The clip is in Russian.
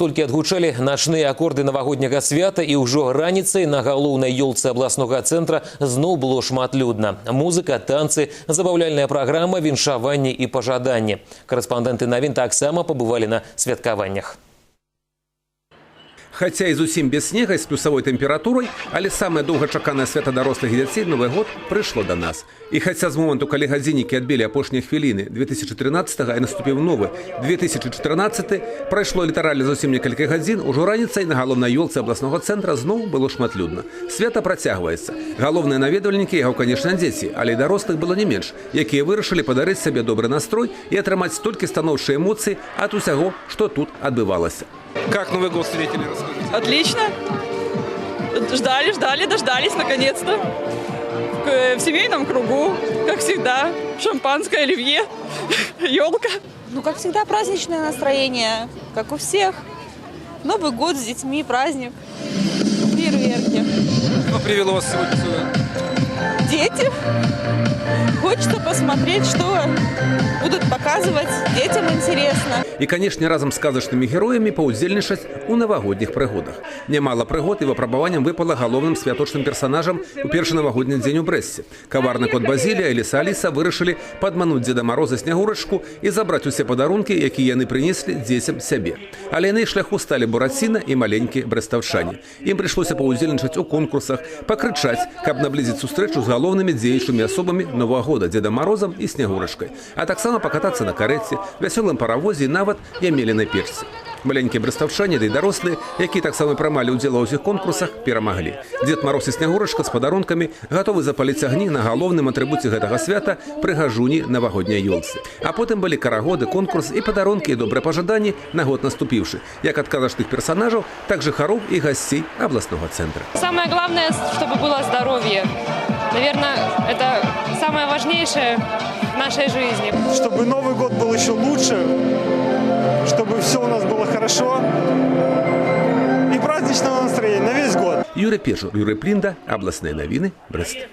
Толькі адгучалі начныя акорды навагодняга свята і ўжо раніцай на галоўнай ёлцы абласнога цэнтра зноў было шматлюдна. Музыка, танцы, забаўляльная праграма, віншаванні і пажаданні. Карэспандэнты навін таксама пабывалі на святкаваннях. Хаця і зусім без снега і з плюсавой тэмпературай, але самае доўгачаканае свята дарослых і дзяцей новы год прыйшло да нас. І хаця з моманту, калі гадзіннікі адбілі апошнія хвіліны 2013 і наступіў новы 2014, прайшло літаральна зусім некалькі гадзін, ужо раніцай на галоўнай ёлцы абласнога цэнтра зноў было шматлюдна. Свята працягваецца. Галоўныя наведвальнікі яго, канешне, дзеці, але і дарослых было не менш, якія вырашылі падарыць сабе добры настрой і атрымаць столькі станоўчыя эмоцыі ад усяго, што тут адбывалася. Как Новый год встретили, расскажите. Отлично. Ждали, ждали, дождались наконец-то. К- В семейном кругу, как всегда. Шампанское, оливье, елка. Ну, как всегда, праздничное настроение, как у всех. Новый год с детьми, праздник, фейерверки. Что привело вас сегодня сюда? Дети. Хочется посмотреть, что будут показывать. Детям интересно І, канешне, разам з сказачнымі героямі паўдзельнічаць у навагодніх прыгодах. Нямала прыгод і выпрабаванням выпала галоўным святочным персанажам у першы навагодні дзень у Брэсце. Каварны кот Базілія і Ліса Аліса вырашылі падмануць Дзеда Мароза снягурачку і забраць усе падарункі, якія яны прынеслі дзецям сябе. Але яны шляху сталі Бураціна і маленькі брэстаўчане. Ім прыйшлося паўдзельнічаць у конкурсах, пакрычаць, каб наблізіць сустрэчу з галоўнымі дзеючымі асобамі Новага года Дзеда Марозам і снягурачкай, а таксама пакатацца на карэце, вясёлым паравозе і нават ямелінай печцы. Маленькія брыстаўчане ды дарослыя, якія таксама прымалі ўдзел ва ўсіх конкурсах, перамаглі. Дзед Мароз і снягурачка з падарункамі гатовы запаліць агні на галоўным атрыбуце гэтага свята прыгажуні навагодняй ёлцы. А потым былі карагоды, конкурс і падарункі і добрыя пажаданні на год наступіўшы, як ад казачных персанажаў, так жыхароў і гасцей абласнога цэнтра. Самое главное, чтобы было здоровье. Наверное, это самое важнейшее в нашей жизни. чтобы Новый год был еще лучше, чтобы все у нас было хорошо и праздничного настроения на весь год. Юрий Пешо, Юрий Плінда, абласныя навіны, Брест.